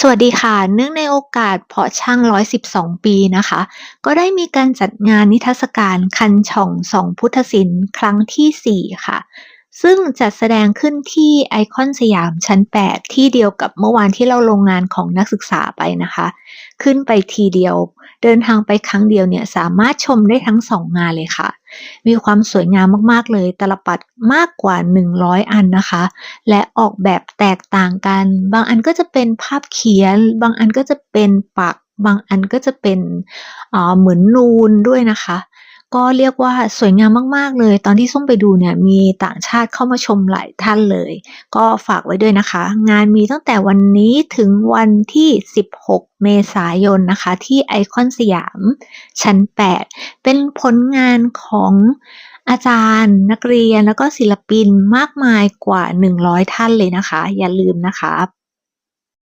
สวัสดีค่ะ เนื่องในโอกาสเพาะช่าง 112 ปีนะคะ ก็ได้มีการจัดงานนิทรรศการคันช่องสองพุทธศิลป์ครั้งที่ 4 ค่ะ ซึ่งจัดแสดงขึ้นที่ไอคอนสยามชั้น 8 ที่เดียวกับเมื่อวานที่เราลงงานของนักศึกษาไปนะคะ ขึ้นไปทีเดียว เดินทางไปครั้งเดียวเนี่ยสามารถชมได้ทั้ง 2 งานเลยค่ะ มีความสวยงามมากๆเลย ตลับปัดมากกว่า 100 อันนะคะ และออกแบบแตกต่างกัน บางอันก็จะเป็นภาพเขียน บางอันก็จะเป็นปัก บางอันก็จะเป็นอ่าเหมือนนูนด้วยนะคะ ก็เรียกว่าสวยงามมาก ๆ เลย ตอนที่ส้มไปดูเนี่ยมีต่างชาติเข้ามาชมหลายท่านเลย ก็ฝากไว้ด้วยนะคะ งานมีตั้งแต่วันนี้ถึงวันที่ 16 เมษายนนะคะ ที่ไอคอนสยาม ชั้น 8 เป็นผลงานของอาจารย์ นักเรียนแล้วก็ศิลปินมากมายกว่า 100 ท่านเลยนะคะ อย่าลืมนะคะ